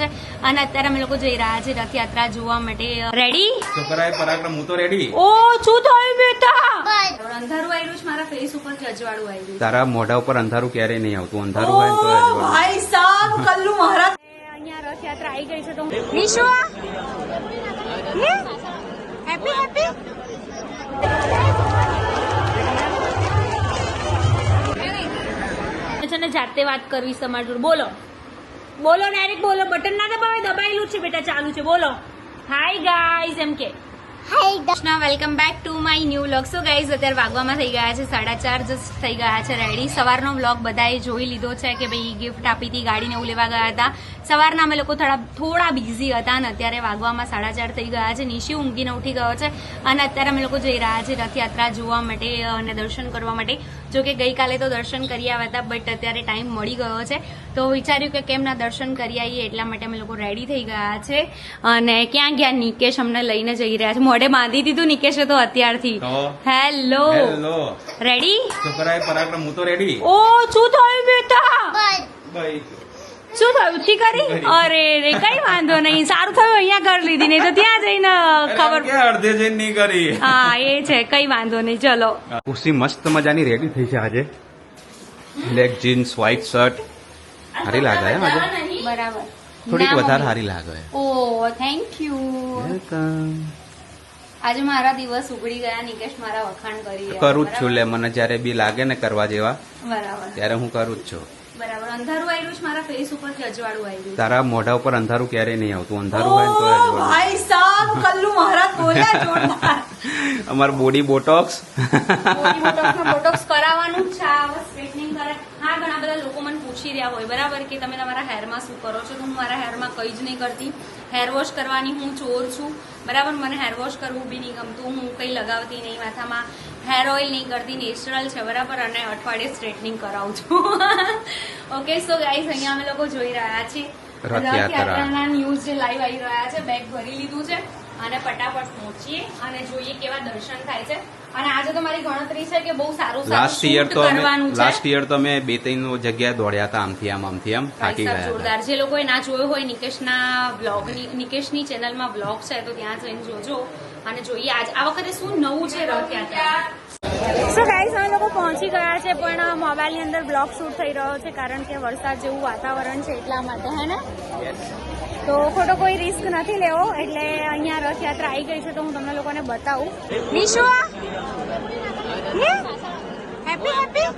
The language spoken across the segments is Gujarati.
છે. અને અત્યારે અમે લોકો જઈ રહ્યા છે રથયાત્રા જોવા માટે. રેડી છોકરાએ પરાક્રમ હું તો રેડી ઓ શું થયું બેટા? અંધારું આવ્યું છે મારા ફેસ ઉપર જ અજવાળું આવ્યું તારા મોઢા ઉપર અંધારું ક્યારે નહીં આવતું. અંધારું હોય ને તો અજવાળું. ભાઈ સાહેબ કલ્લુ મહારાજ. અહીંયા રથયાત્રા આવી ગઈ છે તો વિશુ હેપી હેપી ને જાતે વાત કરવી તમારી જોડે. બોલો. બોલો ડાયરેક્ટ બોલો. બટન ના દબાવે, દબાયેલું છે બેટા, ચાલુ છે. બોલો. હાય ગાઈઝ એમ કે. Welcome back to my new vlog so guys અત્યારે વાગવામાં થઈ ગયા છે, સાડા ચાર જસ્ટ થઈ ગયા છે રેડી સવારનો વ્લોગ બધાએ જોઈ લીધો છે કે ભાઈ ગિફ્ટ આપી હતી, ગાડીને એવું લેવા ગયા હતા. સવારના અમે લોકો થોડા થોડા બિઝી હતા અને અત્યારે વાગવામાં સાડા ચાર થઈ ગયા છે. નિશી ઊંઘીને ઉઠી ગયો છે અને અત્યારે અમે લોકો જઈ રહ્યા છે રથયાત્રા જોવા માટે અને દર્શન કરવા માટે. જો કે ગઈકાલે તો દર્શન કરી આવ્યા હતા બટ અત્યારે ટાઈમ મળી ગયો છે. તો વિચાર્યું કે કેમ ના દર્શન કરી આવીએ એટલા માટે અમે લોકો રેડી થઈ ગયા છે. અને ક્યાં ગયા નિકેશ અમને લઈને જઈ રહ્યા છે? મોઢે બાંધી દીધું નિકેશે તો અત્યારથી. હેલો હેલો રેડી છોકરાએ પરાક્રમ હું તો રેડી ઓ શું થયું બેટા? શું થયું? ઉઠી કરી? અરે રે કઈ વાંધો નહીં. સારું થયું અહીંયા કરી લીધી. નહીં તો ત્યાં જઈને ખબર કે અડધે જઈને નહીં કરી? હા એ છે કઈ વાંધો નહીં. ચલો. ખુશી મસ્ત મજાની રેડી થઈ છે આજે. બ્લેક જીન્સ વ્હાઈટ શર્ટ સારી લાગે આજે બરાબર. થોડીક વધારે સારી લાગે. ઓ થેન્ક યુ આજે મારા દિવસ ઉગડી ગયા નિકેશ મારા વખાણ કરી કરું જ છું લે મને જ્યારે બી લાગે ને કરવા જેવા બરાબર. ત્યારે હું કરું જ છું. બરાબર. અંધારું આવ્યું છે મારા ફેસ ઉપર અજવાળું આવ્યું તારા મોઢા ઉપર અંધારું ક્યારેય નહીં આવતું. અંધારું હોય તો ભાઈ સાહેબ કલ્લુ મહારાજ બોલ્યા જોરદાર. અમાર body botox. Body botox botox કરાવવાનું જ છે આ હવે સ્ટ્રેટનિંગ કરે હા ઘણા બધા લોકો મને પૂછી રહ્યા હોય બરાબર? કે તમે તમારા હેરમાં શું કરો છો? તો હું મારા હેરમાં કંઈ જ નહીં કરતી. હેર વોશ કરવાની હું ચોર છું. બરાબર? મને હેર વોશ કરવું બી નહીં ગમતું. હું કંઈ લગાવતી નહીં માથામાં હેર ઓઇલ નહીં કરતી. નેચરલ છે બરાબર? અને અઠવાડિયે સ્ટ્રેટનિંગ કરાવું છું. ઓકે સો ગાઈઝ અહીંયા અમે લોકો જોઈ રહ્યા છીએ. રથયાત્રાના ન્યૂઝ જે લાઈવ આવી રહ્યા છે બેગ ભરી લીધું છે. અને ફટાફટ પહોંચીએ અને જોઈએ કેવા દર્શન થાય છે. અને આજે તો મારી ગણતરી છે કે બહુ સારું સારું લાસ્ટ યર તો લાસ્ટ યર તો અમે બે ત્રણ જગ્યાએ દોડ્યા હતા આમથી આમ આમથી આમ થાકી ગયા જોરદાર. જે લોકોએ ના જોયો હોય નિકેશના બ્લોગ નિકેશની ચેનલમાં બ્લોગ છે તો ત્યાં જઈને જોજો અને જોઈએ. આજ આ વખતે શું નવું છે રથયાત્રા? સો ગાઈસ અમે લોકો પહોંચી ગયા છે પણ મોબાઈલની અંદર બ્લોગ શૂટ થઈ રહ્યો છે કારણ કે વરસાદ જેવું વાતાવરણ છે એટલા માટે હે ને? તો ખોટો કોઈ રિસ્ક નથી લેવો, એટલે અહીંયા રથયાત્રા આવી ગઈ છે તો હું તમને લોકોને બતાવું. નિશુ હેપી હેપી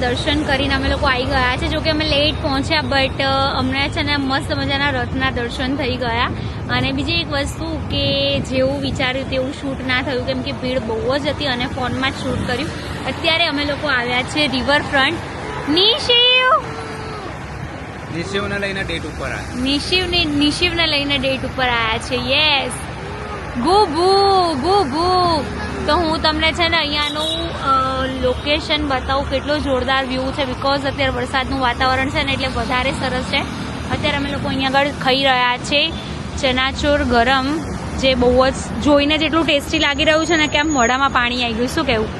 દર્શન કરીને અમે લોકો આવી ગયા છે. જોકે અમે લેટ પહોંચ્યા બટ અમને છે ને મસ્ત મજાના રથના દર્શન થઈ ગયા. અને બીજી એક વસ્તુ કે જેવું વિચાર્યું તેવું શૂટ ના થયું કેમ કે ભીડ બહુ જ હતી અને ફોનમાં જ શૂટ કર્યું. અત્યારે અમે લોકો આવ્યા છે રિવરફ્રન્ટ નિશિવ! નિશિવને લઈને ડેટ ઉપર આવ્યા. નિશિવને નિશિવને લઈને ડેટ ઉપર આવ્યા છે. યસ ગુબુ ગુબુ તો હું તમને છે ને અહીંયાનું લોકેશન બતાવું કેટલો જોરદાર વ્યૂ છે બિકોઝ અત્યારે વરસાદનું વાતાવરણ છે ને એટલે વધારે સરસ છે. અત્યારે અમે લોકો અહીંયા આગળ ખાઈ રહ્યા છે ચનાચોર ગરમ જે બહુ જ જોઈને જેટલું ટેસ્ટી લાગી રહ્યું છે ને કેમ મોઢામાં પાણી આવી ગયું. શું કેવું?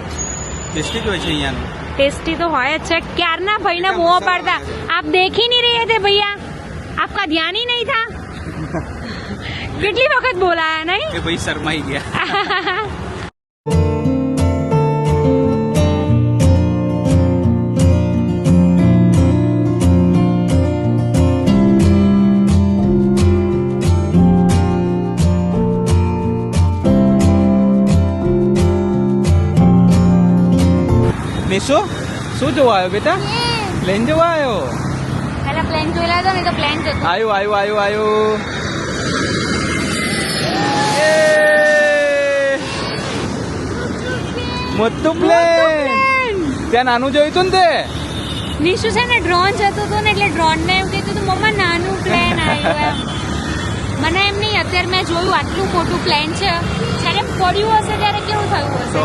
ટેસ્ટી હોય છે અહીંયાનું. ટેસ્ટી તો હોય જ છે. ક્યારના ભાઈને મોહ પાડતા? આપ દેખી નહીં રહ્યા તે ભૈયા. આપકા ધ્યાન નહીં થા. કેટલી વખત બોલાયા નહીં? ભાઈ શરમાઈ ગયા. નિશુ શું જોવા આવ્યો બેટા? પ્લેન જોવા આવ્યો? પહેલા પ્લેન જોઈ લેતો નહીં તો પ્લેન જોતો. આવ્યું આવ્યું આવ્યું આવ્યું. મોટું પ્લેન ત્યાં નાનું જોયું તું ને તે? નિશુ છે ને ડ્રોન જતો હતો ને એટલે ડ્રોન ને એમ કીધું હતું મમ્મા નાનું પ્લેન આવ્યું એમ. મને એમ નહીં અત્યારે મેં જોયું આટલું મોટું પ્લેન છે. જ્યારે પડ્યું હશે ત્યારે કેવું થયું હશે?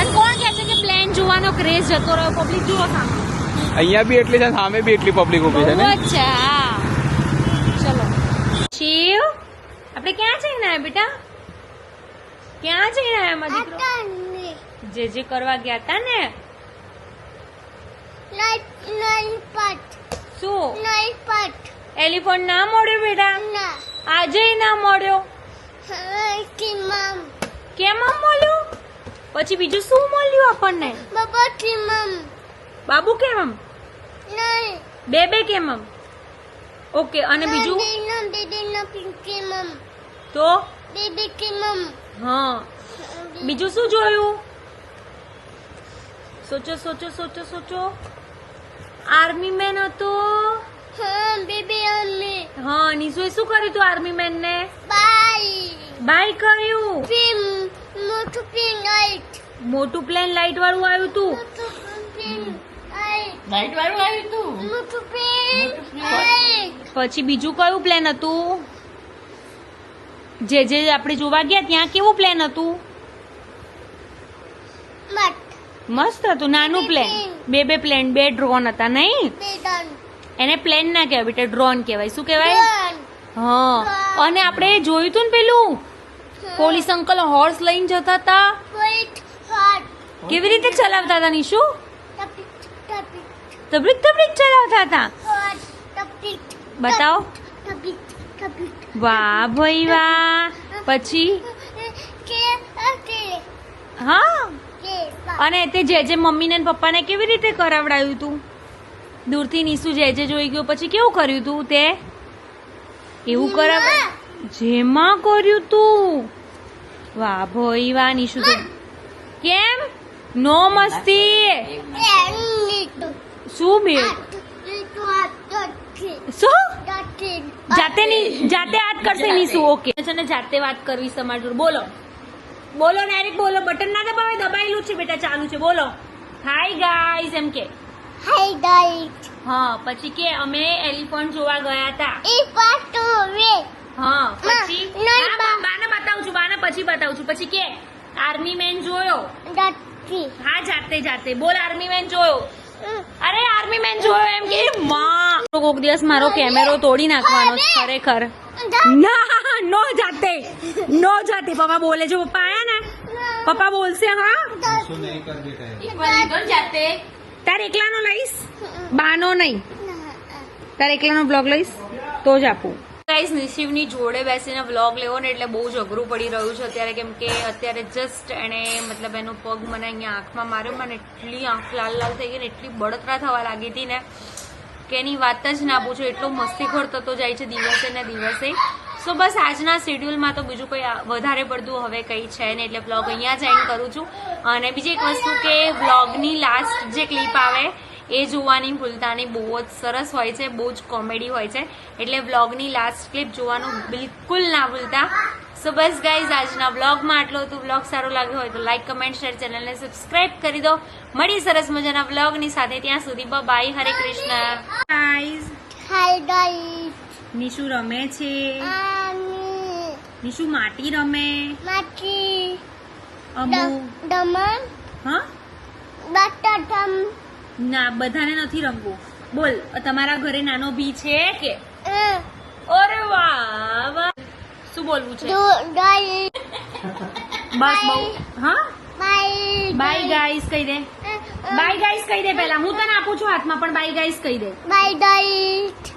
અને કોણ કહે છે કે પ્લેન જોવાનો ક્રેઝ જતો રહ્યો પબ્લિક જુઓ સામે. અહીંયા બી એટલી છે સામે બી એટલી પબ્લિક ઊભી છે ને? બહુ જ છે હા. ચલો. શિવ આપણે ક્યાં જઈને આયા બેટા? ક્યાં જઈને આયા મારા દીકરો? જે જે કરવા ગયા તા ને. શું? એલિફન્ટ ના મળ્યો બેટા? આજે ના મળ્યો? કેમ આમ મળ્યું? પછી બીજું શું મળ્યું આપણને? બાબુ કેમ આમ બે બે કેમ આમ ઓકે અને બીજું? તો? હા. બીજું શું જોયું? સોચો સોચો સોચો સોચો. આર્મી મેન હતો. હા નિશુએ શું કર્યું તું આર્મી મેન ને બાય કર્યું. મોટું પ્લેન લાઈટ વાળું આવ્યું તું? લાઈટ વાળું આવ્યું તું? પછી બીજું કયું પ્લેન હતું? જે જે આપણે જોવા ગયા ત્યાં કેવું પ્લેન હતું? મસ્ત હતું નાનું પ્લેન બે બે પ્લેન બે ડ્રોન હતા નહીં? એને પ્લેન ના કહેવાય બેટા ડ્રોન કહેવાય. શું કહેવાય? હા. અને આપણે જોયું તું ને પેલું? પોલીસ અંકલ હોર્સ લઈને જતા હતા કેવી રીતે ચલાવતા હતા નિશુ? તબલીક તબલીક ચલાવતા હતા બતાવો. વાહ ભાઈ વાહ. પછી? હા. અને તે જે જે મમ્મીને ને પપ્પાને કેવી રીતે કરાવડાયું તું? દૂરથી નીસુ જે જે જોઈ ગયો પછી કેવું કર્યું તું તે? એવું કરાવ જેમાં કર્યું તું? વાહ ભોઈ વાહ નીશુ કેમ? નો મસ્તી. શું બે શું? જાતે ની જાતે વાત કરશે નીસુ ઓકે. છે ને જાતે વાત કરવી સમાજ બોલો. બોલો ડાયરેક્ટ બોલો. બટન ના દબાવે દબાયેલું છે બેટા ચાલુ છે. બોલો. હાય ગાઈઝ એમ કે. હા પછી કે અમે એલિફન્ટ જોવા ગયા હતા. હા પછી. બાને બતાવું છું બાને પછી બતાવું છું. પછી કે આર્મી મેન જોયો. હા જાતે જાતે. બોલ આર્મી મેન જોયો. અરે આર્મી મેન જોયો એમ કે માં. કોક દિવસ મારો કેમેરો તોડી નાખવાનો છે ખરેખર. ના નો જાતે. નો જાતે. પપ્પા બોલે છે પપ્પા આયા ને? પપ્પા બોલશે હા? જાતે. તારે એકલાનો લઈશ? બાનો નહીં. તારે એકલાનો બ્લોગ લઈશ? તો જ આપું. ગાઈસ નિશિવની જોડે બેસીને વ્લોગ લેવો ને એટલે બહુ જ અઘરું પડી રહ્યું છે અત્યારે, કેમ કે અત્યારે જસ્ટ એણે મતલબ એનો પગ મને અહીંયા આંખમાં માર્યો, મને એટલી આંખ લાલ લાલ થઈ ગઈ ને એટલી બળતરા થવા લાગી હતી ને, કે એની વાત જ ના પૂછો, એટલો મસ્તીખોર થતો જાય છે દિવસે ને દિવસે. સો બસ આજના શેડ્યુલમાં તો બીજું કંઈ વધારે પડતું હવે કંઈ છે ને એટલે વ્લોગ અહીંયા જ એન્ડ કરું છું. અને બીજી એક વસ્તુ કે વ્લોગની લાસ્ટ જે ક્લિપ આવે એ જોવાની ભૂલતા નહીં બહુ જ સરસ હોય છે બહુ જ કોમેડી હોય છે. એટલે વ્લોગની લાસ્ટ ક્લિપ જોવાનું બિલકુલ ના ભૂલતા. સો બસ ગાઈઝ આજના વ્લોગમાં આટલો હતું વ્લોગ સારો લાગ્યો હોય તો લાઈક કમેન્ટ શેર ચેનલને સબસ્ક્રાઇબ કરી દો. મળી સરસ મજાના વ્લોગની સાથે ત્યાં સુધી બાય હરે કૃષ્ણ. ગાઈઝ નિશુ રમે છે. નિશુ માટી રમે. અમુ. દમણ હા? બટાટમ ના બધાને નથી રમવું. બોલ તમારા ઘરે નાનો ભી છે કે? અરે વાહ વાહ. શું બોલવું છે? બસ બહુ હા? બાય ગાઈસ કહી દે. બાય ગાઈસ કહી દે પહેલા. હું તને આપું છું હાથમાં પણ બાય ગાઈસ કહી દે. By diet